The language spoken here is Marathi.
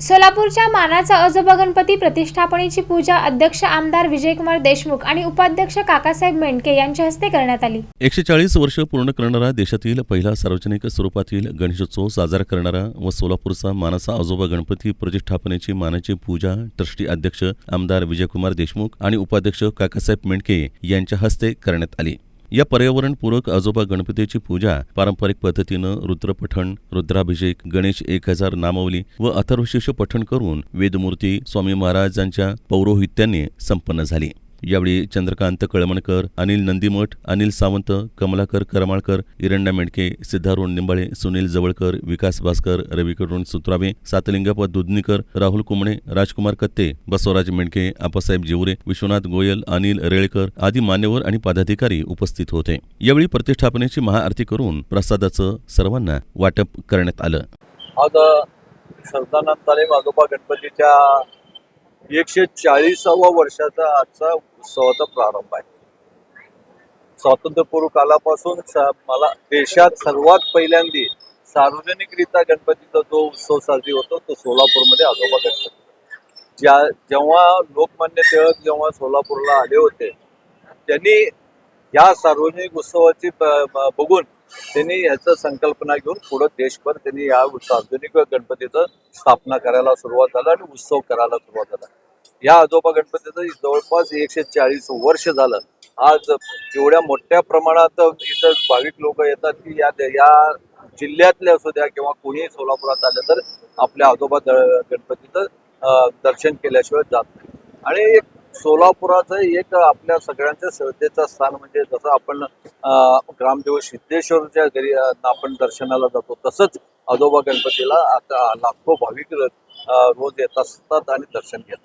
सोलापूरच्या मानाचा अजोबा गणपती प्रतिष्ठापनेची पूजा अध्यक्ष आमदार विजयकुमार देशमुख आणि उपाध्यक्ष काकासाहेब मेंडके यांच्या हस्ते करण्यात आली. एकशे चाळीस वर्ष पूर्ण करणारा देशातील पहिला सार्वजनिक स्वरूपातील गणेशोत्सव साजरा करणारा व सोलापूरचा मानाचा आजोबा गणपती प्रतिष्ठापनेची मानाची पूजा ट्रस्टी अध्यक्ष आमदार विजयकुमार देशमुख आणि उपाध्यक्ष काकासाहेब मेंडके यांच्या हस्ते करण्यात आली. या पर्यावरणपूरक आजोबा गणपतीची पूजा पारंपरिक पद्धतीनं रुद्रपठण रुद्राभिषेक गणेश एक हजार नामावली व अथर्वशीर्ष पठण करून वेदमूर्ती स्वामी महाराजांच्या पौरोहित्याने संपन्न झाली. यावेळी चंद्रकांत कळमणकर अनिल नंदीमठ अनिल सावंत कमलाकर करमाळकर इरंडा मेंडके सिद्धारूण निंबाळे सुनील जवळकर विकास भास्कर रविकरुण सुत्रावे सातलिंगप्पा दुधनीकर राहुल कुमणे राजकुमार कत्ते बसवराज मेंडके आपासाहेब जिवरे विश्वनाथ गोयल अनिल रेळकर आदी मान्यवर आणि पदाधिकारी उपस्थित होते. यावेळी प्रतिष्ठापनेची महाआरती करून प्रसादाचं सर्वांना वाटप करण्यात आलं. आज श्रद्धानंद तालीम आजोबा गणपतीच्या एकशे चाळीसावा वर्षाचा आजचा उत्सवाचा प्रारंभ आहे. स्वातंत्र्यपूर्व कालापासून मला देशात सर्वात पहिल्यांदी सार्वजनिकरित्या गणपतीचा जो उत्सव साजरी होतो तो सोलापूरमध्ये आजोबा गणपती ज्या जेव्हा लोकमान्य टिळक जेव्हा सोलापूरला आले होते त्यांनी या सार्वजनिक उत्सवाची बघून त्यांनी ह्याचं संकल्पना घेऊन पुढे देशभर त्यांनी या सार्वजनिक गणपतीचं स्थापना करायला सुरुवात झाला आणि उत्सव करायला सुरुवात झाला. या आजोबा गणपतीचं जवळपास एकशे चाळीस वर्ष झालं. आज एवढ्या मोठ्या प्रमाणात इथं भाविक लोक येतात की या या जिल्ह्यातले असू द्या किंवा कोणीही सोलापुरात आलं तर आपल्या आजोबा द- गणपतीचं अं, दर्शन केल्याशिवाय जात नाही. आणि एक सोलापुराचं एक आपल्या सगळ्यांच्या श्रद्धेचं स्थान म्हणजे जसं आपण ग्रामदेव सिद्धेश्वरच्या घरी आपण दर्शनाला जातो तसंच आजोबा गणपतीला आता लाखो भाविक रोज येत असतात आणि दर्शन घेतात.